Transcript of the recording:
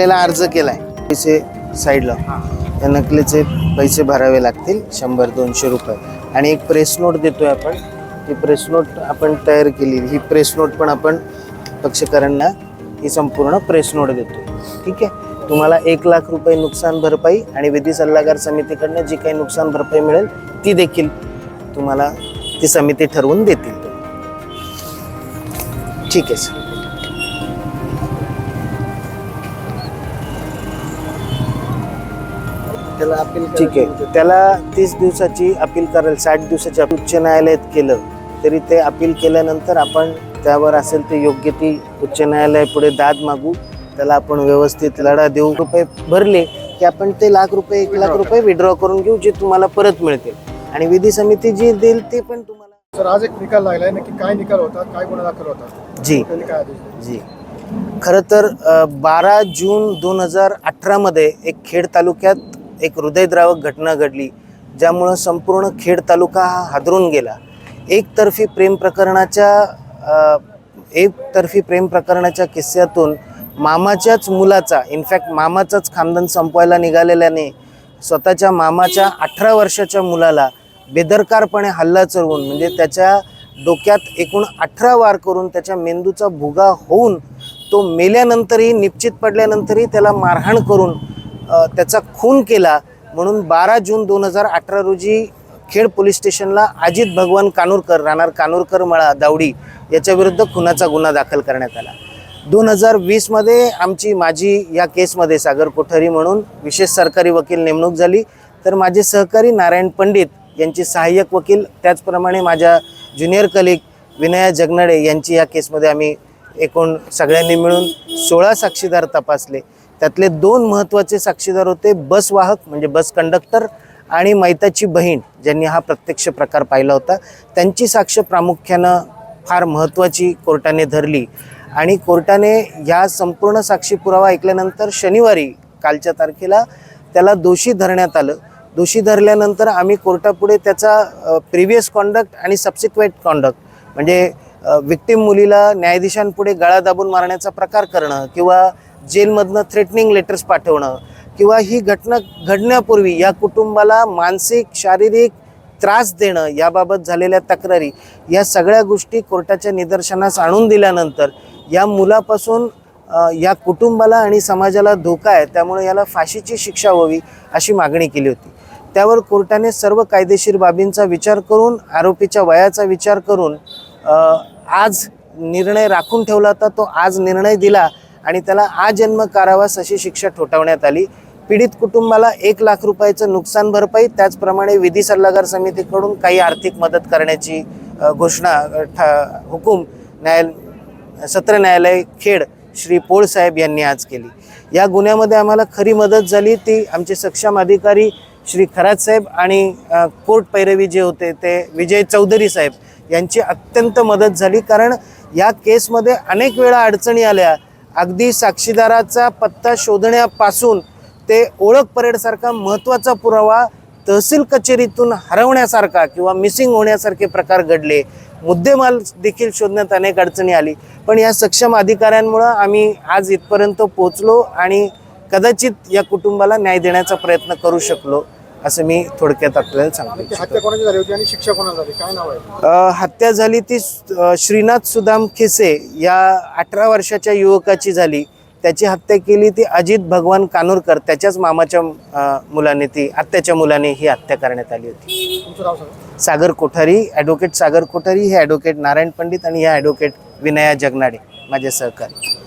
न्यायालयाला अर्ज केलाय. पैसे साईडला या नकलीचे पैसे भरावे लागतील शंभर दोनशे रुपये. आणि एक प्रेस नोट देतोय आपण. ही प्रेस नोट आपण तयार केली ही प्रेस नोट पण आपण पक्षकारांना ही संपूर्ण प्रेस नोट देतो ठीक आहे? तुम्हाला एक लाख रुपये नुकसान भरपाई आणि विधी सल्लागार समितीकडनं जी काही नुकसान भरपाई मिळेल ती देखील तुम्हाला ती समिती ठरवून देतील. ठीक आहे सर त्याला अपील ठीक आहे. त्याला तीस दिवसाची अपील करायला साठ दिवसाची उच्च न्यायालयात केलं. तरी ते अपील केल्यानंतर आपण त्यावर असेल ते योग्य ती उच्च न्यायालयापुढे दाद मागू. त्याला आपण व्यवस्थित लढा देऊ. रुपये भरले की आपण ते लाख रुपये एक लाख रुपये विड्रॉ करून घेऊ जे तुम्हाला परत मिळतील. आणि विधी समिती जी देईल ते पण तुम्हाला सर आज एक निकाल लागलाय नक्की काय निकाल होता काय गुन्हा दाखल होता? जी? जी. खरं तर बारा जून दोन हजार अठरामध्ये एक खेड तालुक्यात एक हृदयद्रावक घटना घडली ज्यामुळं संपूर्ण खेड तालुका हा हादरून गेला. एकतर्फी प्रेम प्रकरणाच्या एकतर्फी प्रेम प्रकरणाच्या किस्स्यातून मामाच्याच मुलाचा इनफॅक्ट मामाचाच खानदान संपवायला निघालेल्याने स्वतःच्या मामाच्या अठरा वर्षाच्या मुलाला बेदरकारपणे हल्ला चढवून म्हणजे त्याच्या डोक्यात एकूण अठरा वार करून त्याच्या मेंदूचा भुगा होऊन तो मेल्यानंतरही निश्चित पडल्यानंतरही त्याला मारहाण करून त्याचा खून केला. म्हणून बारा जून दोन हजार अठरा रोजी खेड पोलीस स्टेशनला अजित भगवान कानूरकर राहणार कानूरकर मळा दावडी याच्या विरुद्ध खुनाचा गुन्हा दाखल करण्यात आला. दोन हजार वीसमध्ये आमची माझी या केसमध्ये सागर कोठारी म्हणून विशेष सरकारी वकील नेमणूक झाली. तर माझे सहकारी नारायण पंडित यांची सहाय्यक वकील त्याचप्रमाणे माझ्या ज्युनियर कलिग विनया जगनाडे यांची या केसमध्ये आम्ही एकूण सगळ्यांनी मिळून सोळा साक्षीदार तपासले. त्यातले दोन महत्त्वाचे साक्षीदार होते बस वाहक म्हणजे बस कंडक्टर आणि मैताची बहीण ज्यांनी हा प्रत्यक्ष प्रकार पाहिला होता. त्यांची साक्ष प्रामुख्यानं फार महत्त्वाची कोर्टाने धरली. आणि कोर्टाने या संपूर्ण साक्षी पुरावा ऐकल्यानंतर शनिवारी कालच्या तारखेला त्याला दोषी धरण्यात आलं. दोषी धरल्यानंतर आम्ही कोर्टापुढे त्याचा प्रिव्हियस कॉन्डक्ट आणि सबसिक्वेंट कॉन्डक्ट म्हणजे विक्टीम मुलीला न्यायाधीशांपुढे गळा दाबून मारण्याचा प्रकार करणं किंवा जेलमधनं थ्रेटनिंग लेटर्स पाठवणं किंवा ही घटना घडण्यापूर्वी या कुटुंबाला मानसिक शारीरिक त्रास देणं याबाबत झालेल्या तक्रारी या सगळ्या गोष्टी कोर्टाच्या निदर्शनास आणून दिल्यानंतर या मुलापासून या कुटुंबाला आणि समाजाला धोका आहे त्यामुळे याला फाशीची शिक्षा व्हावी अशी मागणी केली होती. त्यावर कोर्टाने सर्व कायदेशीर बाबींचा विचार करून आरोपीच्या वयाचा विचार करून आज निर्णय राखून ठेवला होता तो आज निर्णय दिला आणि त्याला आजन्म कारावास अशी शिक्षा ठोठावण्यात आली. पीडित कुटुंबाला एक लाख रुपयाचं नुकसान भरपाई त्याचप्रमाणे विधी सल्लागार समितीकडून काही आर्थिक मदत करण्याची घोषणा ठा हुकूम न्यायाल सत्र न्यायालय खेड श्री पोळसाहेब यांनी आज केली. या गुन्ह्यामध्ये आम्हाला खरी मदत झाली. ती आमचे सक्षम अधिकारी श्री खरात साहेब आणि कोर्ट पैरवी जे होते ते विजय चौधरी साहेब यांची अत्यंत मदत झाली. कारण या केसमध्ये अनेक वेळा अडचणी आल्या. अगदी साक्षीदाराचा पत्ता शोधण्यापासून ते ओळख परेडसारखा महत्त्वाचा पुरावा तहसील कचेरीतून हरवण्यासारखा किंवा मिसिंग होण्यासारखे प्रकार घडले. मुद्देमाल देखील शोधण्यात अनेक अडचणी आली. पण या सक्षम अधिकाऱ्यांमुळं आम्ही आज इथपर्यंत पोहोचलो आणि कदाचित या कुटुंबाला न्याय देण्याचा प्रयत्न करू शकलो. असं मी थोडक्यात आपल्याला सांगतो. हत्या झाली ती श्रीनाथ सुदाम खेसे या अठरा वर्षाच्या युवकाची झाली. त्याची हत्या केली ती अजित भगवान कानूरकर त्याच्याच मामाच्या मुलाने ती आत्याच्या मुलाने ही हत्या करण्यात आली होती. सागर कोठारी ॲडव्होकेट सागर कोठारी हे ॲडव्होकेट नारायण पंडित आणि हे ॲडव्होकेट विनया जगनाडे माझे सहकारी.